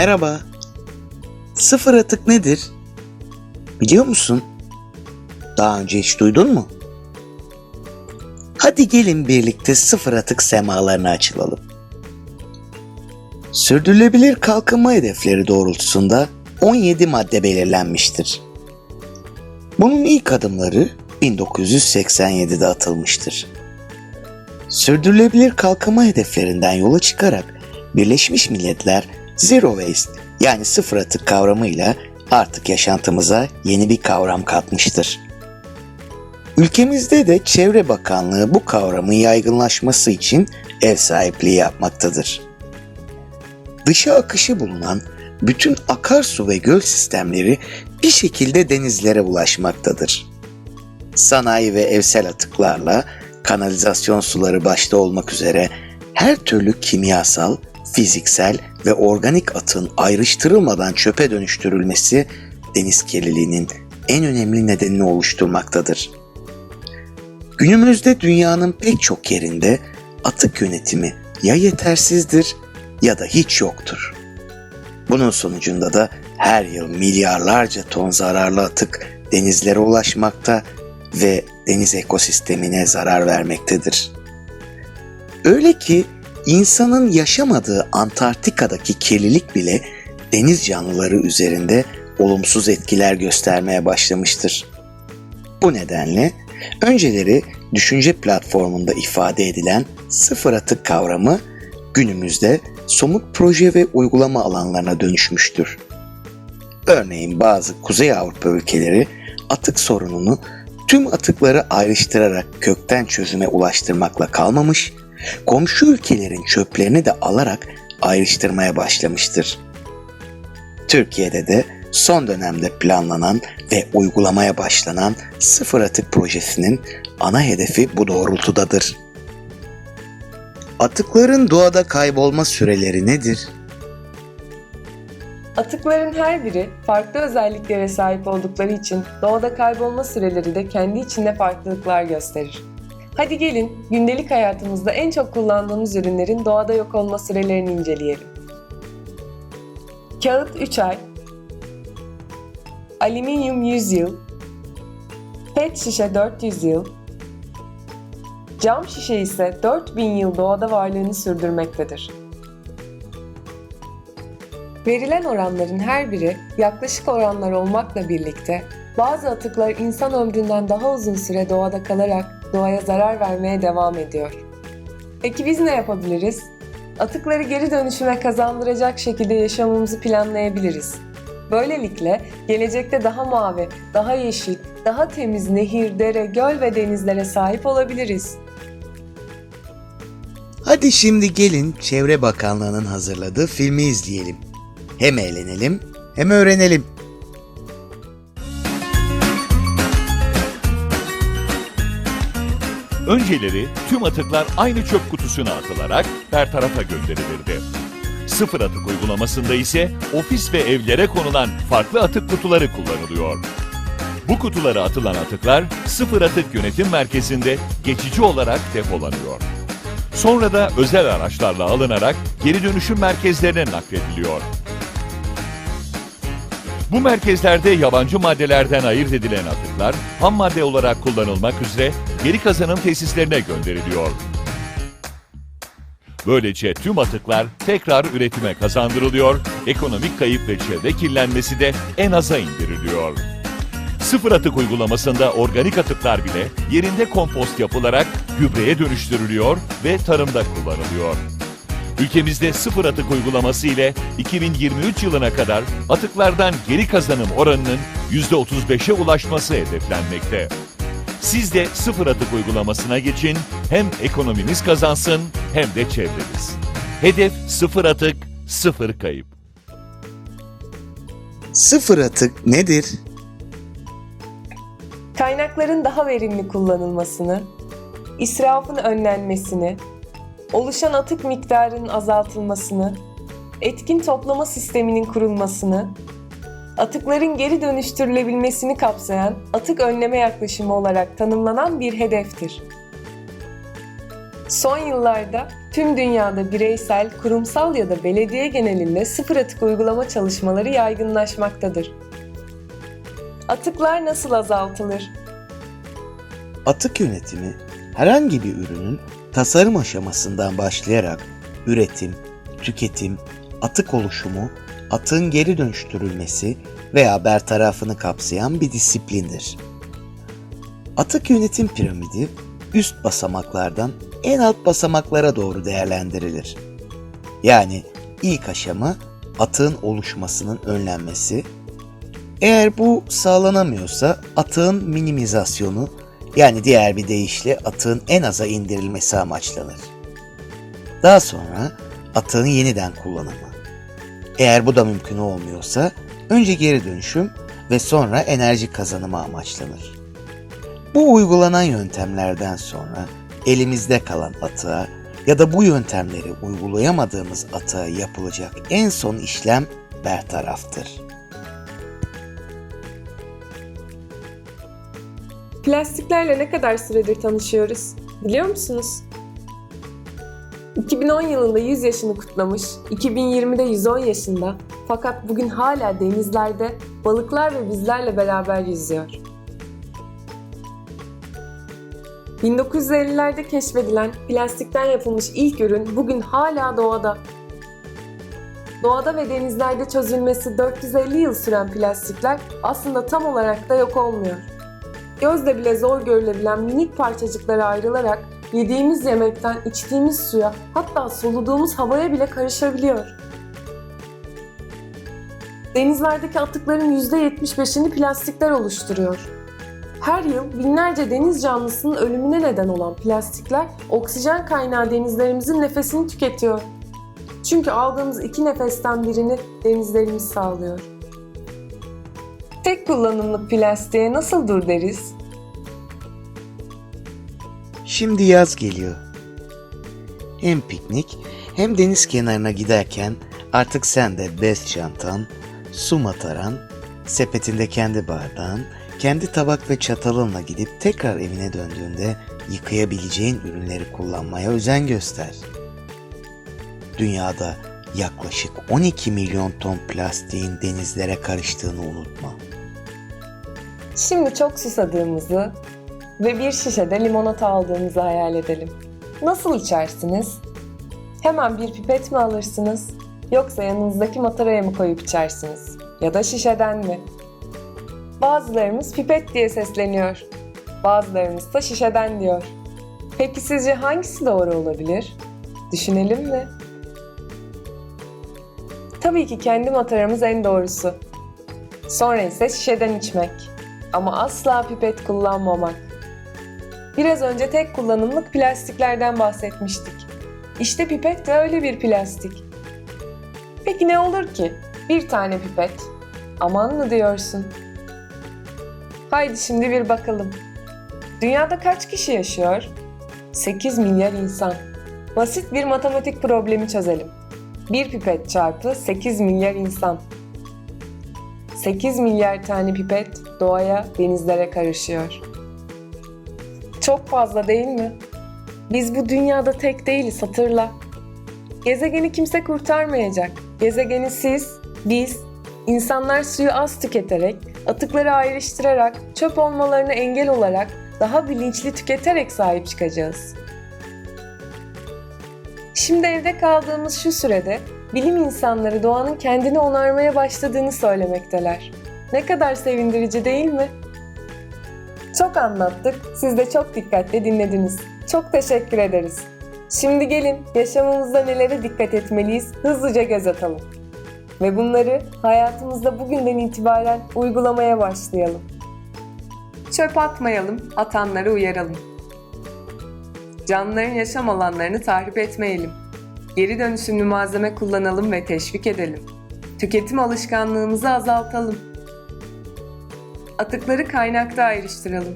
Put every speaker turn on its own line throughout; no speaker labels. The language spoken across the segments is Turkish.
Merhaba. Sıfır atık nedir? Biliyor musun? Daha önce hiç duydun mu? Hadi gelin birlikte sıfır atık semalarını açılalım. Sürdürülebilir kalkınma hedefleri doğrultusunda 17 madde belirlenmiştir. Bunun ilk adımları 1987'de atılmıştır. Sürdürülebilir kalkınma hedeflerinden yola çıkarak Birleşmiş Milletler Zero Waste yani sıfır atık kavramıyla artık yaşantımıza yeni bir kavram katmıştır. Ülkemizde de Çevre Bakanlığı bu kavramın yaygınlaşması için ev sahipliği yapmaktadır. Dışa akışı bulunan bütün akarsu ve göl sistemleri bir şekilde denizlere ulaşmaktadır. Sanayi ve evsel atıklarla kanalizasyon suları başta olmak üzere her türlü kimyasal, fiziksel ve organik atın ayrıştırılmadan çöpe dönüştürülmesi deniz kirliliğinin en önemli nedenini oluşturmaktadır. Günümüzde dünyanın pek çok yerinde atık yönetimi ya yetersizdir ya da hiç yoktur. Bunun sonucunda da her yıl milyarlarca ton zararlı atık denizlere ulaşmakta ve deniz ekosistemine zarar vermektedir. Öyle ki insanın yaşamadığı Antarktika'daki kirlilik bile deniz canlıları üzerinde olumsuz etkiler göstermeye başlamıştır. Bu nedenle önceleri düşünce platformunda ifade edilen sıfır atık kavramı günümüzde somut proje ve uygulama alanlarına dönüşmüştür. Örneğin bazı Kuzey Avrupa ülkeleri atık sorununu tüm atıkları ayrıştırarak kökten çözüme ulaştırmakla kalmamış, komşu ülkelerin çöplerini de alarak ayrıştırmaya başlamıştır. Türkiye'de de son dönemde planlanan ve uygulamaya başlanan sıfır atık projesinin ana hedefi bu doğrultudadır. Atıkların doğada kaybolma süreleri nedir?
Atıkların her biri farklı özelliklere sahip oldukları için doğada kaybolma süreleri de kendi içinde farklılıklar gösterir. Hadi gelin gündelik hayatımızda en çok kullandığımız ürünlerin doğada yok olma sürelerini inceleyelim. Kağıt 3 ay, alüminyum 100 yıl, pet şişe 400 yıl, cam şişe ise 4000 yıl doğada varlığını sürdürmektedir. Verilen oranların her biri yaklaşık oranlar olmakla birlikte bazı atıklar insan ömründen daha uzun süre doğada kalarak doğaya zarar vermeye devam ediyor. Peki biz ne yapabiliriz? Atıkları geri dönüşüme kazandıracak şekilde yaşamımızı planlayabiliriz. Böylelikle gelecekte daha mavi, daha yeşil, daha temiz nehir, dere, göl ve denizlere sahip olabiliriz.
Hadi şimdi gelin Çevre Bakanlığı'nın hazırladığı filmi izleyelim. Hem eğlenelim hem öğrenelim.
Önceleri tüm atıklar aynı çöp kutusuna atılarak her tarafa gönderilirdi. Sıfır atık uygulamasında ise ofis ve evlere konulan farklı atık kutuları kullanılıyor. Bu kutulara atılan atıklar sıfır atık yönetim merkezinde geçici olarak depolanıyor. Sonra da özel araçlarla alınarak geri dönüşüm merkezlerine naklediliyor. Bu merkezlerde yabancı maddelerden ayırt edilen atıklar ham madde olarak kullanılmak üzere geri kazanım tesislerine gönderiliyor. Böylece tüm atıklar tekrar üretime kazandırılıyor, ekonomik kayıp ve çevre kirlenmesi de en aza indiriliyor. Sıfır atık uygulamasında organik atıklar bile yerinde kompost yapılarak gübreye dönüştürülüyor ve tarımda kullanılıyor. Ülkemizde sıfır atık uygulaması ile 2023 yılına kadar atıklardan geri kazanım oranının %35'e ulaşması hedeflenmekte. Siz de sıfır atık uygulamasına geçin, hem ekonominiz kazansın hem de çevreniz. Hedef sıfır atık, sıfır kayıp.
Sıfır atık nedir?
Kaynakların daha verimli kullanılmasını, israfın önlenmesini, oluşan atık miktarının azaltılmasını, etkin toplama sisteminin kurulmasını, atıkların geri dönüştürülebilmesini kapsayan atık önleme yaklaşımı olarak tanımlanan bir hedeftir. Son yıllarda tüm dünyada bireysel, kurumsal ya da belediye genelinde sıfır atık uygulama çalışmaları yaygınlaşmaktadır. Atıklar nasıl azaltılır?
Atık yönetimi herhangi bir ürünün tasarım aşamasından başlayarak üretim, tüketim, atık oluşumu, atığın geri dönüştürülmesi veya bertarafını kapsayan bir disiplindir. Atık yönetim piramidi üst basamaklardan en alt basamaklara doğru değerlendirilir. Yani ilk aşama atığın oluşmasının önlenmesi, eğer bu sağlanamıyorsa atığın minimizasyonu yani diğer bir deyişle atığın en aza indirilmesi amaçlanır. Daha sonra atığın yeniden kullanımı. Eğer bu da mümkün olmuyorsa önce geri dönüşüm ve sonra enerji kazanımı amaçlanır. Bu uygulanan yöntemlerden sonra elimizde kalan atığa ya da bu yöntemleri uygulayamadığımız atığa yapılacak en son işlem bertaraftır.
Plastiklerle ne kadar süredir tanışıyoruz? Biliyor musunuz? 2010 yılında 100 yaşını kutlamış, 2020'de 110 yaşında fakat bugün hala denizlerde balıklar ve bizlerle beraber yüzüyor. 1950'lerde keşfedilen plastikten yapılmış ilk ürün bugün hala doğada. Doğada ve denizlerde çözülmesi 450 yıl süren plastikler aslında tam olarak da yok olmuyor. Gözle bile zor görülebilen minik parçacıklara ayrılarak yediğimiz yemekten içtiğimiz suya hatta soluduğumuz havaya bile karışabiliyor. Denizlerdeki atıkların %75'ini plastikler oluşturuyor. Her yıl binlerce deniz canlısının ölümüne neden olan plastikler oksijen kaynağı denizlerimizin nefesini tüketiyor. Çünkü aldığımız iki nefesten birini denizlerimiz sağlıyor. Tek kullanımlık plastiğe nasıl dur deriz?
Şimdi yaz geliyor. Hem piknik hem deniz kenarına giderken artık sen de bez çantan, su mataran, sepetinde kendi bardağın, kendi tabak ve çatalınla gidip tekrar evine döndüğünde yıkayabileceğin ürünleri kullanmaya özen göster. Dünyada yaklaşık 12 milyon ton plastiğin denizlere karıştığını unutma.
Şimdi çok susadığımızı ve bir şişede limonata aldığımızı hayal edelim. Nasıl içersiniz? Hemen bir pipet mi alırsınız? Yoksa yanınızdaki mataraya mı koyup içersiniz? Ya da şişeden mi? Bazılarımız pipet diye sesleniyor. Bazılarımız da şişeden diyor. Peki sizce hangisi doğru olabilir? Düşünelim mi? Tabii ki kendi mataramız en doğrusu. Sonra ise şişeden içmek. Ama asla pipet kullanmamak. Biraz önce tek kullanımlık plastiklerden bahsetmiştik. İşte pipet de öyle bir plastik. Peki ne olur ki? Bir tane pipet. Aman mı diyorsun? Haydi şimdi bir bakalım. Dünyada kaç kişi yaşıyor? 8 milyar insan. Basit bir matematik problemi çözelim. Bir pipet çarpı 8 milyar insan. 8 milyar tane pipet doğaya, denizlere karışıyor. Çok fazla değil mi? Biz bu dünyada tek değiliz hatırla. Gezegeni kimse kurtarmayacak. Gezegeni siz, biz, insanlar suyu az tüketerek, atıkları ayrıştırarak, çöp olmalarına engel olarak, daha bilinçli tüketerek sahip çıkacağız. Şimdi evde kaldığımız şu sürede bilim insanları doğanın kendini onarmaya başladığını söylemekteler. Ne kadar sevindirici değil mi? Çok anlattık, siz de çok dikkatle dinlediniz. Çok teşekkür ederiz. Şimdi gelin yaşamımızda nelere dikkat etmeliyiz hızlıca göz atalım. Ve bunları hayatımızda bugünden itibaren uygulamaya başlayalım. Çöp atmayalım, atanları uyaralım. Canlıların yaşam alanlarını tahrip etmeyelim. Geri dönüşümlü malzeme kullanalım ve teşvik edelim. Tüketim alışkanlığımızı azaltalım. Atıkları kaynakta ayrıştıralım.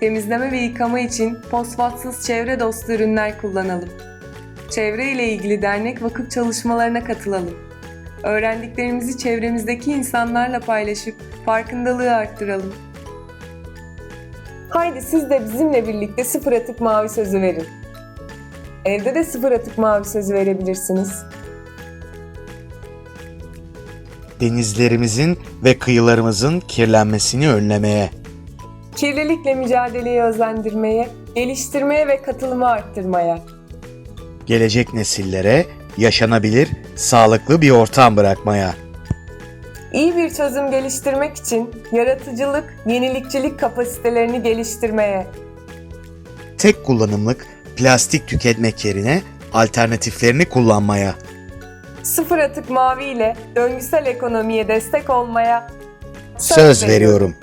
Temizleme ve yıkama için fosfatsız çevre dostu ürünler kullanalım. Çevre ile ilgili dernek vakıf çalışmalarına katılalım. Öğrendiklerimizi çevremizdeki insanlarla paylaşıp farkındalığı arttıralım. Haydi siz de bizimle birlikte sıfır atık mavi sözü verin. Evde de sıfır atık mavi sözü verebilirsiniz.
Denizlerimizin ve kıyılarımızın kirlenmesini önlemeye,
Kirlilikle mücadeleyi özlendirmeye, geliştirmeye ve katılımı arttırmaya.
gelecek nesillere yaşanabilir, sağlıklı bir ortam bırakmaya,
İyi bir çözüm geliştirmek için yaratıcılık, yenilikçilik kapasitelerini geliştirmeye.
tek kullanımlık plastik tüketmek yerine alternatiflerini kullanmaya,
Sıfır atık mavi ile döngüsel ekonomiye destek olmaya
söz veriyorum.